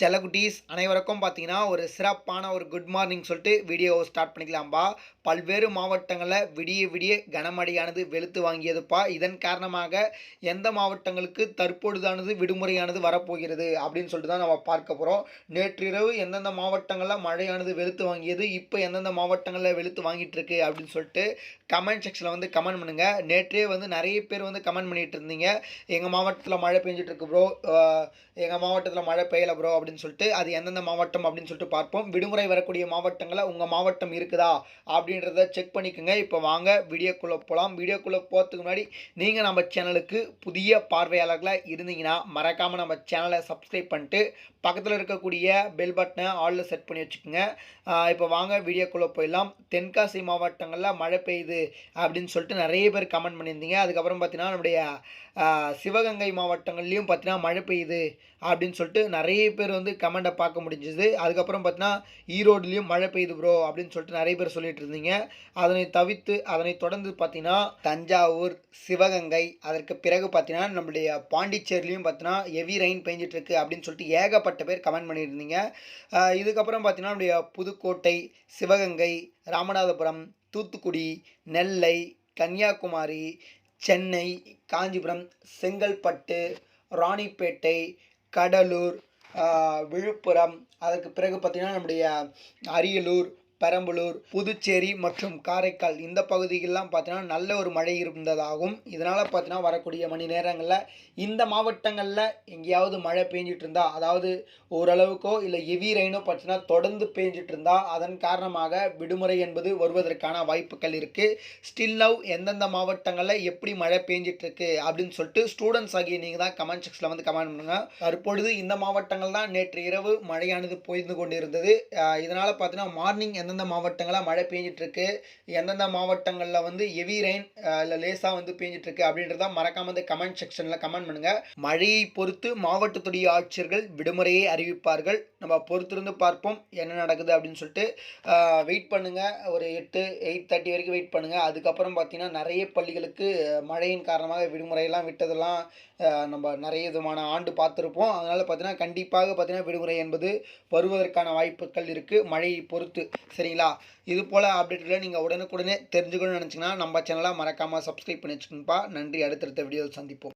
செல்லகுட்டீஸ் அனைவருக்கும் பார்த்தீங்கன்னா ஒரு சிறப்பான ஒரு குட் மார்னிங் சொல்லிட்டு வீடியோவை ஸ்டார்ட் பண்ணிக்கலாம்ப்பா பல்வேறு மாவட்டங்களில் விடிய விடிய கனமழையானது வெளுத்து வாங்கியதுப்பா. இதன் காரணமாக எந்த மாவட்டங்களுக்கு தற்பொழுதானது விடுமுறையானது வரப்போகிறது அப்படின்னு சொல்லிட்டு தான் நம்ம பார்க்க போகிறோம் நேற்றிரவு எந்தெந்த மாவட்டங்களில் மழையானது வெளுத்து வாங்கியது இப்போ எந்தெந்த மாவட்டங்களில் வெளுத்து வாங்கிட்டு இருக்கு அப்படின்னு சொல்லிட்டு கமெண்ட் செக்ஷனில் வந்து கமெண்ட் பண்ணுங்கள் நேற்றே வந்து நிறைய பேர் வந்து கமெண்ட் பண்ணிகிட்டு இருந்தீங்க. எங்கள் மாவட்டத்தில் மழை பெஞ்சிட்டு இருக்கு ப்ரோ எங்கள் மாவட்டத்தில் மழை பெய்யலை ப்ரோ அப்படின்னு அப்படின்னு சொல்லிட்டு அது எந்தெந்த மாவட்டம் அப்படின்னு சொல்லிட்டு பார்ப்போம். விடுமுறை வரக்கூடிய மாவட்டங்களில் உங்கள் மாவட்டம் இருக்குதா? அப்படின்றத செக் பண்ணிக்கோங்க. இப்போ வாங்க வீடியோக்குள்ளே போகலாம் வீடியோக்குள்ளே போகிறதுக்கு முன்னாடி நீங்கள் நம்ம சேனலுக்கு புதிய பார்வையாளர்களாக இருந்தீங்கன்னா மறக்காமல் நம்ம சேனலை சப்ஸ்கிரைப் பண்ணிட்டு பக்கத்தில் இருக்கக்கூடிய பெல் பட்டனை ஆளில் செட் பண்ணி வச்சுக்கோங்க. இப்போ வாங்க வீடியோக்குள்ளே போயிடலாம். தென்காசி மாவட்டங்களில் மழை பெய்யுது அப்படின்னு சொல்லிட்டு நிறைய பேர் கமெண்ட் பண்ணியிருந்தீங்க. அதுக்கப்புறம் பார்த்தீங்கன்னா நம்முடைய சிவகங்கை மாவட்டங்கள்லேயும் பார்த்தீங்கன்னா மழை பெய்யுது அப்படின்னு சொல்லிட்டு நிறைய பேர் வந்து கமெண்ட்டை பார்க்க முடிஞ்சுது. அதுக்கப்புறம் பார்த்தீங்கன்னா ஈரோடுலேயும் மழை பெய்யுது ப்ரோ அப்படின்னு சொல்லிட்டு நிறைய பேர் சொல்லிட்டு இருந்தீங்க. அதனை தவிர்த்து அதனை தொடர்ந்து பார்த்தீங்கன்னா தஞ்சாவூர் சிவகங்கை அதற்கு பிறகு பார்த்தீங்கன்னா நம்மளுடைய பாண்டிச்சேரிலையும் பார்த்தீங்கன்னா ஹெவி ரெயின் பெஞ்சிட்டு இருக்கு அப்படின்னு சொல்லிட்டு ஏகப்பட்ட பேர் கமெண்ட் பண்ணியிருந்தீங்க. இதுக்கப்புறம் பார்த்தீங்கன்னா நம்முடைய புதுக்கோட்டை சிவகங்கை ராமநாதபுரம் தூத்துக்குடி நெல்லை கன்னியாகுமரி சென்னை காஞ்சிபுரம் செங்கல்பட்டு ராணிப்பேட்டை கடலூர் விழுப்புரம் அதற்கு பிறகு பார்த்திங்கன்னா நம்முடைய அரியலூர் பெரம்பலூர் புதுச்சேரி மற்றும் காரைக்கால் இந்த பகுதிகளெலாம் பார்த்தீங்கன்னா நல்ல ஒரு மழை இருந்ததாகும் இதனால் பார்த்தீங்கன்னா வரக்கூடிய மணி நேரங்களில் இந்த மாவட்டங்களில் எங்கேயாவது மழை பெஞ்சிட்டு இருந்தா அதாவது ஓரளவுக்கோ இல்லை ஹெவி ரெயினோ பார்த்தீங்கன்னா தொடர்ந்து பெஞ்சிட்டு இருந்தா அதன் காரணமாக விடுமுறை என்பது வருவதற்கான வாய்ப்புகள் இருக்குது ஸ்டில் நவ் எந்தெந்த மாவட்டங்களில் எப்படி மழை பெஞ்சிட்டு இருக்கு அப்படின்னு சொல்லிட்டு ஸ்டூடெண்ட்ஸ் ஆகிய நீங்கள் தான் கமெண்ட் செக்ஷனில் வந்து கமெண்ட் பண்ணுங்க. தற்பொழுது இந்த மாவட்டங்கள் தான் நேற்று இரவு மழையானது பொய்ந்து கொண்டிருந்தது. இதனால் பார்த்தீங்கன்னா மார்னிங் எந்த எந்தெந்த மாவட்டங்களில் மழை பெஞ்சிட்ருக்கு எந்தெந்த மாவட்டங்களில் வந்து ஹெவி ரெயின் இல்லை லேசாக வந்து பெஞ்சிட்ருக்கு அப்படின்றத மறக்காம வந்து கமெண்ட் செக்ஷனில் கமெண்ட் பண்ணுங்கள் மழையை பொறுத்து மாவட்டத்துடைய ஆட்சியர்கள் விடுமுறையை அறிவிப்பார்கள். நம்ம பொறுத்திருந்து பார்ப்போம் என்ன நடக்குது அப்படின்னு சொல்லிட்டு. வெயிட் பண்ணுங்கள் ஒரு எட்டு எயிட் தேர்ட்டி வரைக்கும் வெயிட் பண்ணுங்கள் அதுக்கப்புறம் பார்த்திங்கன்னா நிறைய பள்ளிகளுக்கு மழையின் காரணமாக விடுமுறையெல்லாம் விட்டதெல்லாம் நம்ம நிறைய விதமான ஆண்டு பார்த்துருப்போம். அதனால் பார்த்தீங்கன்னா கண்டிப்பாக பார்த்தீங்கன்னா விடுமுறை என்பது வருவதற்கான வாய்ப்புகள் இருக்குது மழையை பொறுத்து சரிங்களா? இது போல் அப்டேட்டில் நீங்கள் உடனுக்குடனே தெரிஞ்சுக்கணும்னு நினச்சிங்கன்னா நம்ம சேனலாக மறக்காமல் சப்ஸ்கிரைப் பண்ணி வச்சுக்கணும்ப்பா. நன்றி. அடுத்தடுத்த வீடியோவில் சந்திப்போம்.